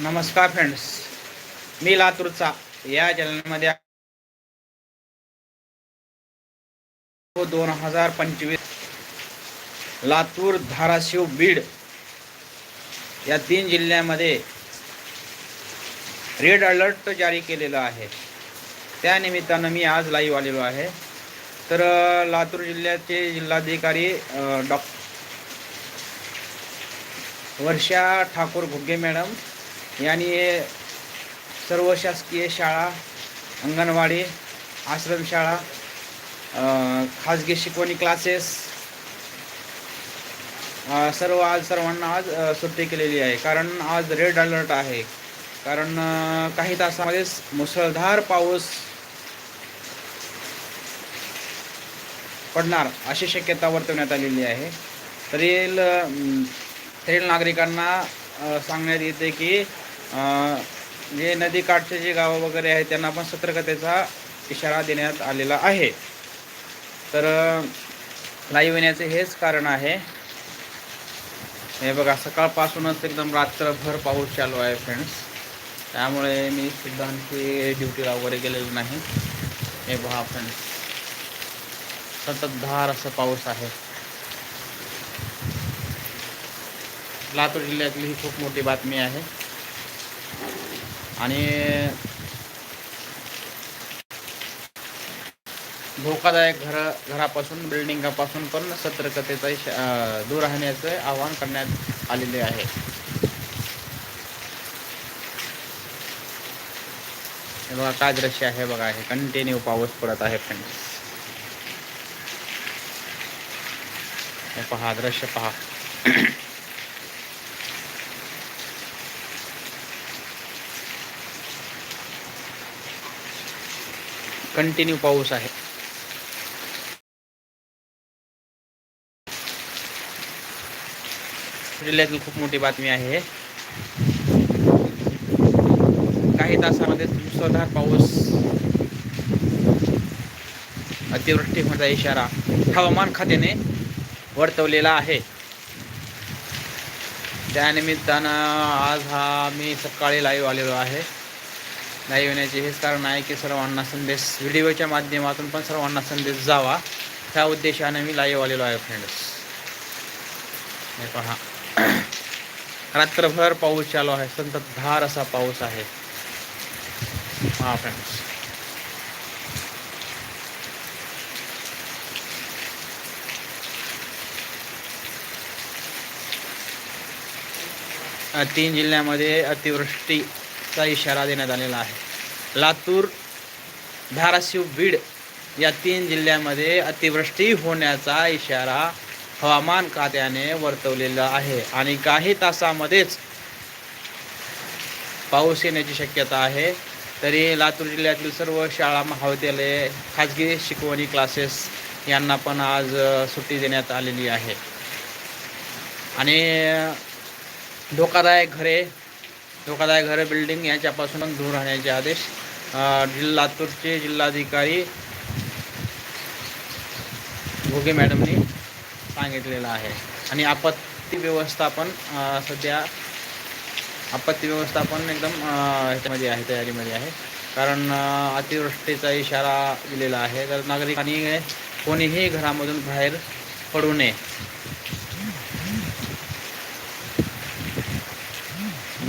नमस्कार फ्रेंड्स मी लातूरचा. या चॅनलमध्ये दोन हजार पंचवीस लातूर धाराशिव बीड या तीन जिल्ह्यामध्ये रेड अलर्ट जारी केलेला आहे. त्यानिमित्तानं मी आज लाईव्ह आलेलो आहे. तर लातूर जिल्ह्याचे जिल्हाधिकारी डॉक्टर वर्षा ठाकूर घुग्गे मॅडम यांनी सर्व शासकीय शाळा अंगणवाडी आश्रमशाळा खाजगी शिकवणी क्लासेस सर्व आज सर्वांना आज सुट्टी केलेली आहे. कारण आज रेड अलर्ट आहे. कारण काही तासामध्येच मुसळधार पाऊस पडणार अशी शक्यता वर्तवण्यात आलेली आहे. तरी तरी नागरिकांना सांगण्यात येते की जे नदीकाठचे जे गावं वगैरे आहेत त्यांना पण सतर्कतेचा इशारा देण्यात आलेला आहे. तर लाईव्ह येण्याचे हेच कारण आहे. हे बघा सकाळपासूनच एकदम रात्रभर पाऊस चालू आहे फ्रेंड्स त्यामुळे मी सुद्धा आणखी ड्युटीला वगैरे गेलेलो नाही. हे बघा फ्रेंड्स सततधार असं पाऊस आहे. लातूर जिल्ह्यातली ही खूप मोठी बातमी आहे. आणि धोकादायक घर घरापासून बिल्डिंगापासून पण सतर्कतेचा दूर राहण्याचे आवाहन करण्यात आलेले आहे. हे बघा काय दृश्य आहे बघा हे कंटिन्यू पाऊस पडत आहे फ्रेंड्स हे पहा दृश्य पहा. कंटिन्यू पाऊस आहे. जिल्ह्यातील खूप मोठी बातमी आहे. काही तासामध्ये मुसळधार पाऊस. अतिवृष्टी होण्याचा इशारा हवामान खात्याने वर्तवलेला आहे. त्यानिमित्तानं आज हा मी सकाळी लाईव्ह आलेलो आहे. लाईव्ह येण्याचे हेच कारण आहे की सर्वांना संदेश व्हिडिओच्या माध्यमातून पण सर्वांना संदेश जावा. ह्या उद्देशाने मी लाईव्ह आलेलो आहे फ्रेंड्स हे पहा. रात्रभर पाऊस चालू आहे. संततधार असा पाऊस आहे. हा फ्रेंड्स तीन जिल्ह्यामध्ये अतिवृष्टी चा इशारा देण्यात आलेला आहे. लातूर धाराशिव बीड या तीन जिल्ह्यामध्ये अतिवृष्टी होण्याचा इशारा हवामान खात्याने वर्तवलेला आहे आणि काही तासामध्येच पाऊस येण्याची शक्यता आहे. तरी लातूर जिल्ह्यातील सर्व शाळा महाविद्यालये खाजगी शिकवणी क्लासेस यांना पण आज सुट्टी देण्यात आलेली आहे. आणि धोकादायक घरे धोकादायक घर बिल्डिंग याच्यापासून दूर राहण्याचे आदेश जिल्हा लातूरचे जिल्हाधिकारी घोगे मॅडमनी सांगितलेलं आहे. आणि आपत्ती व्यवस्थापन सध्या आपत्ती व्यवस्थापन एकदम ह्याच्यामध्ये आहे तयारीमध्ये आहे. कारण अतिवृष्टीचा इशारा दिलेला आहे. तर नागरिकांनी कोणीही घरामधून बाहेर पडू नये.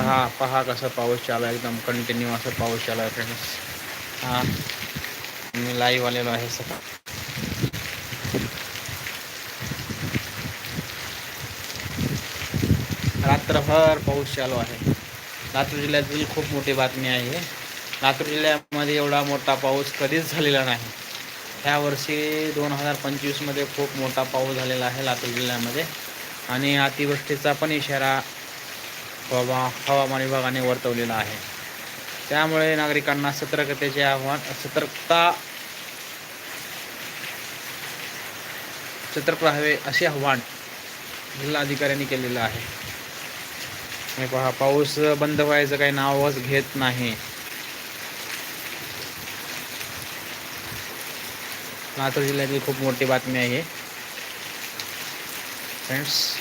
पहा पहा कसं पाऊस चालू आहे एकदम कंटिन्यू असं पाऊस चालू आहे फ्रेंड्स हा. मी लाईव्ह आलेलो आहे सकाळ. रात्रभर पाऊस चालू आहे. लातूर जिल्ह्यातील खूप मोठी बातमी आहे. लातूर जिल्ह्यामध्ये एवढा मोठा पाऊस कधीच झालेला नाही. ह्या वर्षी दोन हजार पंचवीसमध्ये खूप मोठा पाऊस झालेला आहे लातूर जिल्ह्यामध्ये. आणि अतिवृष्टीचा पण इशारा हवामा हवामान विभागाने वर्तवलेला आहे. त्यामुळे नागरिकांना सतर्कतेचे आव्हान सतर्कता सतर्क राहावे असे आव्हान जिल्हाधिकाऱ्यांनी केलेलं आहे. हे पहा पाऊस बंद व्हायचं काही नावच घेत नाही. लातूर जिल्ह्यातील खूप मोठी बातमी आहे. फ्रेंड्स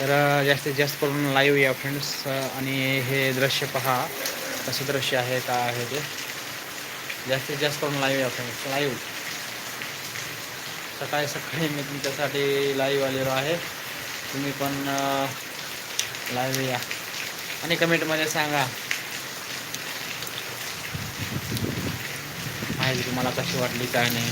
तर जास्तीत जास्त करून लाईव्ह या फ्रेंड्स आणि हे दृश्य पहा. कसं दृश्य आहे का आहे ते. जास्तीत जास्त करून लाईव्ह या फ्रेंड्स लाईव्ह सकाळी सकाळी मी तुमच्यासाठी लाईव्ह आलेलो आहे. तुम्ही पण लाईव्ह या. आणि कमेंटमध्ये सांगा. माहिती तुम्हाला कशी वाटली काय नाही.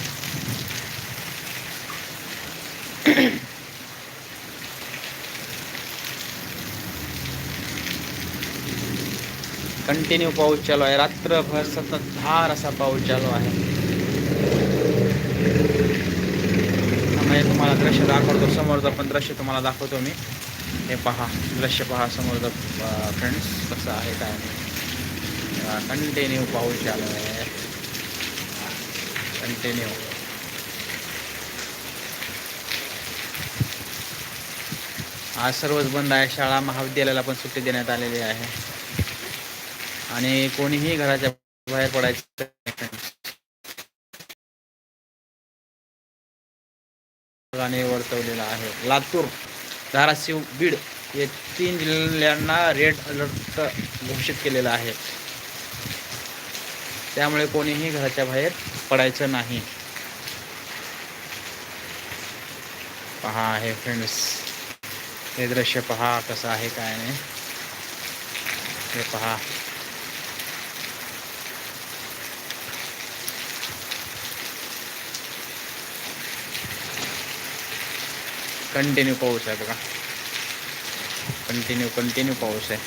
कंटिन्यू पाऊस चालू आहे. रात्रभर सतत धार असा पाऊस चालू आहे. म्हणजे तुम्हाला दृश्य दाखवतो. समोरचं पण दृश्य तुम्हाला दाखवतो मी. हे पहा दृश्य पहा समोरचं फ्रेंड्स कसं आहे काय नाही. कंटिन्यू पाऊस चालू आहे. कंटिन्यू. आज सर्वच बंद आहे. शाळा महाविद्यालयाला पण सुट्टी देण्यात आलेली आहे. आणि कोणीही घराच्या बाहेर पडायचं नाही. गाणे वर्तवलेलं आहे. लातूर धाराशिव बीड हे तीन जिल्ह्यांना रेड अलर्ट घोषित केलेलं आहे. त्यामुळे कोणीही घराच्या बाहेर पडायचं नाही. पहा आहे फ्रेंड्स हे दृश्य पहा कसं आहे काय नाही. हे पहा. कंटिन्यू पाऊस आहे बघा. कंटिन्यू कंटिन्यू पाऊस आहे.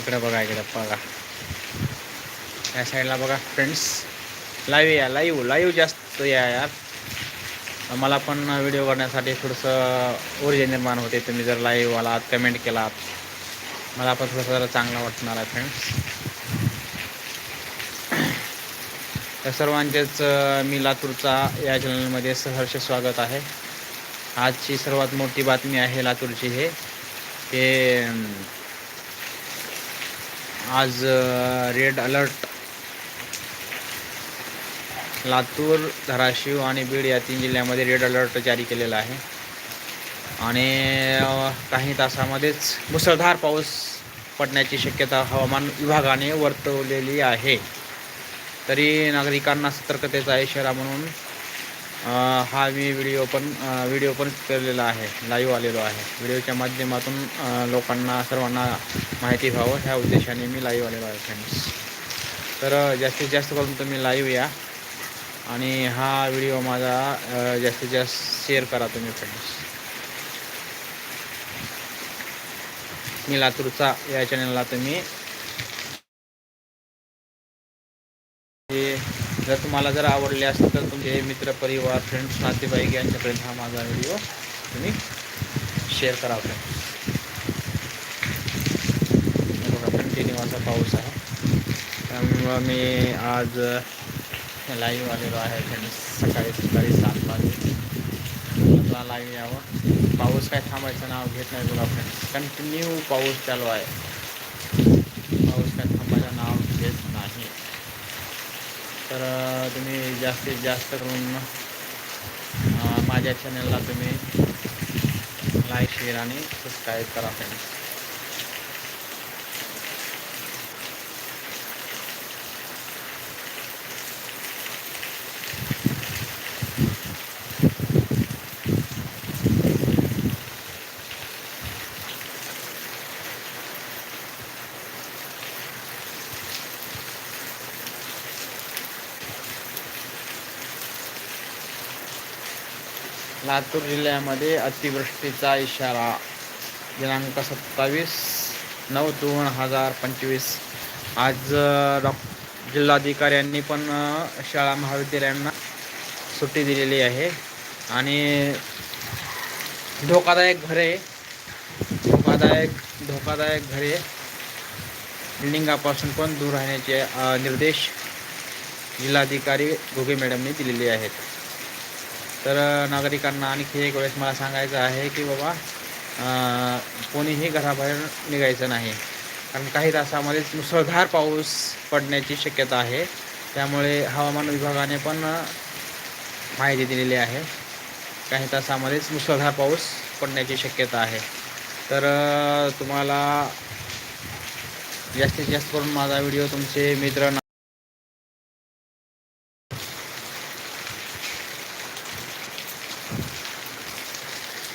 इकडे बघा इकडे बघा. या साईडला बघा फ्रेंड्स लाईव्ह या लाईव्ह लाईव्ह जास्त या यार. मला पण व्हिडिओ करण्यासाठी थोडंसं ऊर्जा निर्माण होते. तुम्ही जर लाईव्ह आलात कमेंट केलात. मला पण थोडंसं जरा चांगला वाटणार आहे फ्रेंड्स तर सर्वांचेच मी लातूरचा या चॅनलमध्ये सहर्ष स्वागत आहे. आजची सर्वात मोठी बातमी आहे लातूरची हे ते आज रेड अलर्ट लातूर धाराशिव आणि बीड या तीन जिल्ह्यामध्ये रेड अलर्ट जारी केलेला आहे. आणि काही तासामध्येच मुसळधार पाऊस पडण्याची शक्यता हवामान विभागाने वर्तवलेली आहे. तरी नागरिकांना सतर्कतेचा इशारा म्हणून हा मी व्हिडिओ पण व्हिडिओ पण केलेला आहे लाईव्ह आलेलो आहे. व्हिडिओच्या माध्यमातून लोकांना सर्वांना माहिती व्हावं ह्या उद्देशाने मी लाईव्ह आलेलो आहे फ्रेंड्स तर जास्तीत जास्त करून तुम्ही लाईव्ह या आणि हा व्हिडिओ माझा जास्तीत जास्त शेअर करा तुम्ही फ्रेंड्स मी लातूरचा या चॅनलला तुम्ही. हे जर तुम्हाला जर आवडले असेल तर तुमचे मित्र परिवार फ्रेंड्स नातेवाईक यांच्यापर्यंत हा माझा व्हिडिओ तुम्ही शेअर करा फ्रेंड्स बघा कंटिन्यू असा पाऊस आहे. त्यामुळं मी आज लाईव्ह आलेलो आहे फ्रेंड्स सकाळी सकाळी सात वाजे मला लाईव्ह यावं. पाऊस काय थांबायचं नाव घेत नाही तुला फ्रेंड्स कंटिन्यू पाऊस चालू आहे. पाऊस काय थांबायचं नाव घेत नाही. तर तुम्ही जास्तीत जास्त करून माझ्या चॅनलला तुम्ही लाईक शेअर आणि सबस्क्राईब करा फ्रेंड्स लातूर जिल्ह्यामध्ये अतिवृष्टीचा इशारा. दिनांक सत्तावीस नऊ दोन हजार पंचवीस. आज डॉ जिल्हाधिकाऱ्यांनी पण शाळा महाविद्यालयांना सुट्टी दिलेली आहे. आणि धोकादायक घरे धोकादायक धोकादायक घरे बिल्डिंगापासून पण दूर राहण्याचे निर्देश जिल्हाधिकारी घोगे मॅडमने दिलेले आहेत. तर नागरिकांना आणखी एक वेळेस मला सांगायचं आहे की बाबा कोणीही घराबाहेर निघायचं नाही. कारण काही तासामध्येच मुसळधार पाऊस पडण्याची शक्यता आहे. त्यामुळे हवामान विभागाने पण माहिती दिलेली आहे. काही तासामध्येच मुसळधार पाऊस पडण्याची शक्यता आहे. तर तुम्हाला जास्तीत जास्त करून माझा व्हिडिओ तुमचे मित्र